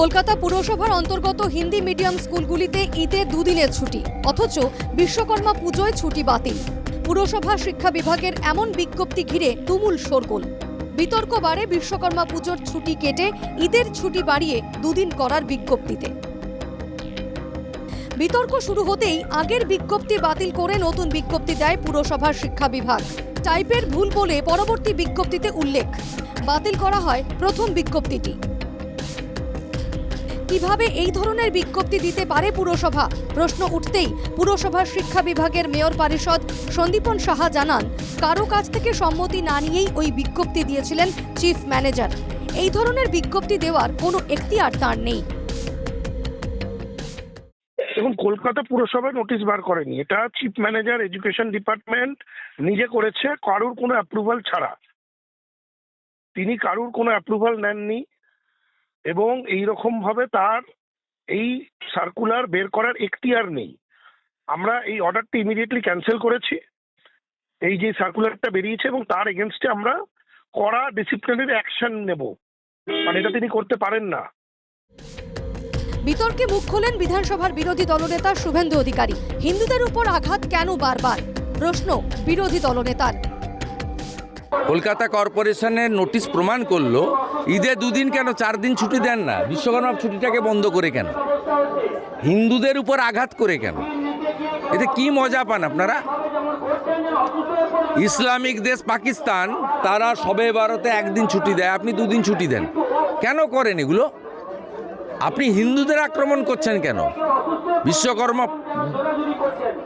কলকাতা পুরসভার অন্তর্গত হিন্দি মিডিয়াম স্কুলগুলিতে ঈদে দুদিনের ছুটি, অথচ বিশ্বকর্মা পুজোয় ছুটি বাতিল। পুরসভা শিক্ষা বিভাগের এমন বিজ্ঞপ্তি ঘিরে তুমুল শোরগোল। বিতর্ক বাড়ে বিশ্বকর্মা পুজোর ছুটি কেটে ঈদের ছুটি বাড়িয়ে দুদিন করার বিজ্ঞপ্তিতে। বিতর্ক শুরু হতেই আগের বিজ্ঞপ্তি বাতিল করে নতুন বিজ্ঞপ্তি দেয় পুরসভার শিক্ষা বিভাগ। টাইপের ভুল বলে পরবর্তী বিজ্ঞপ্তিতে উল্লেখ। বাতিল করা হয় প্রথম বিজ্ঞপ্তিটি। কীভাবে এই ধরনের বিজ্ঞপ্তি দিতে পারে পুরসভা? প্রশ্ন উঠতেই পুরসভার শিক্ষা বিভাগের মেয়র পরিষদ সন্দীপন সাহা জানান, কারও কাছ থেকে সম্মতি না নিয়েই ওই বিজ্ঞপ্তি দিয়েছিলেন চিফ ম্যানেজার। এই ধরনের বিজ্ঞপ্তি দেওয়ার কোনো এখতিয়ার তার নেই। দেখুন, কলকাতা পুরসভা নোটিশ বার করেনি। এটা চিফ ম্যানেজার এডুকেশন ডিপার্টমেন্ট নিজে করেছে, কারুর কোনো অ্যাপ্রুভাল ছাড়া। তিনি কারুর কোনো অ্যাপ্রুভাল নেননি। এবং এই রকম ভাবে তার এই সার্কুলার বের করার এখতিয়ার নেই। আমরা এই অর্ডারটি ইমিডিয়েটলি ক্যান্সেল করেছি। এই যে সার্কুলারটা বেরিয়েছে এবং তার এগেনস্টে আমরা কড়া ডিসিপ্লিনারি অ্যাকশন নেব। মানে এটা তিনি করতে পারেন না। বিতর্কে মুখ খোলেন বিধানসভার বিরোধী দলনেতা শুভেন্দু অধিকারী। হিন্দুদের উপর আঘাত কেন বারবার? প্রশ্ন বিরোধী দলনেতার। কলকাতা কর্পোরেশনের নোটিশ প্রমাণ করল, ঈদে দুদিন কেন চার দিন ছুটি দেন না? বিশ্বকর্মা ছুটিটাকে বন্ধ করে কেন? হিন্দুদের উপর আঘাত করে কেন? এতে কি মজা পান আপনারা? ইসলামিক দেশ পাকিস্তান, তারা সবে বারোতে একদিন ছুটি দেয়, আপনি দুদিন ছুটি দেন। কেন করেন এগুলো? আপনি হিন্দুদের আক্রমণ করছেন কেন? বিশ্বকর্মা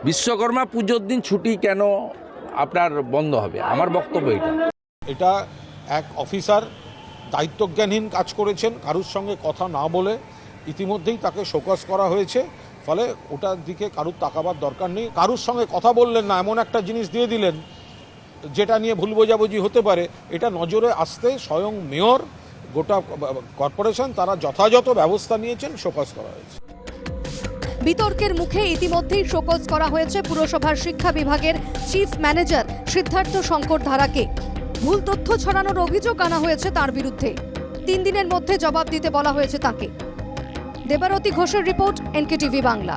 বিশ্বকর্মা পুজোর দিন ছুটি কেন আপনার বন্ধ হবে। আমার বক্তব্য এটা। এটা এক অফিসার দায়িত্বজ্ঞানহীন কাজ করেছেন, কারুর সঙ্গে কথা না বলে ইতিমধ্যেই তাকে শোকস করা হয়েছে, ফলে ওটার দিকে কারুর তাকাবার দরকার নেই। কারুর সঙ্গে কথা বললেন না, এমন একটা জিনিস দিয়ে দিলেন, যেটা নিয়ে ভুল বোঝাবুঝি হতে পারে। এটা নজরে আসতে স্বয়ং মেয়র, গোটা কর্পোরেশন, তারা যথাযথ ব্যবস্থা নিয়েছেন শোকস করা হয়েছে। বিতর্কের মুখে ইতিমধ্যেই শোকজ করা হয়েছে পুরসভার শিক্ষা বিভাগের চিফ ম্যানেজার সিদ্ধার্থ শঙ্কর ধারাকে। ভুল তথ্য ছড়ানোর অভিযোগ আনা হয়েছে তার বিরুদ্ধে। তিন দিনের মধ্যে জবাব দিতে বলা হয়েছে তাকে। দেবারতী ঘোষের রিপোর্ট এনকেটিভি বাংলা।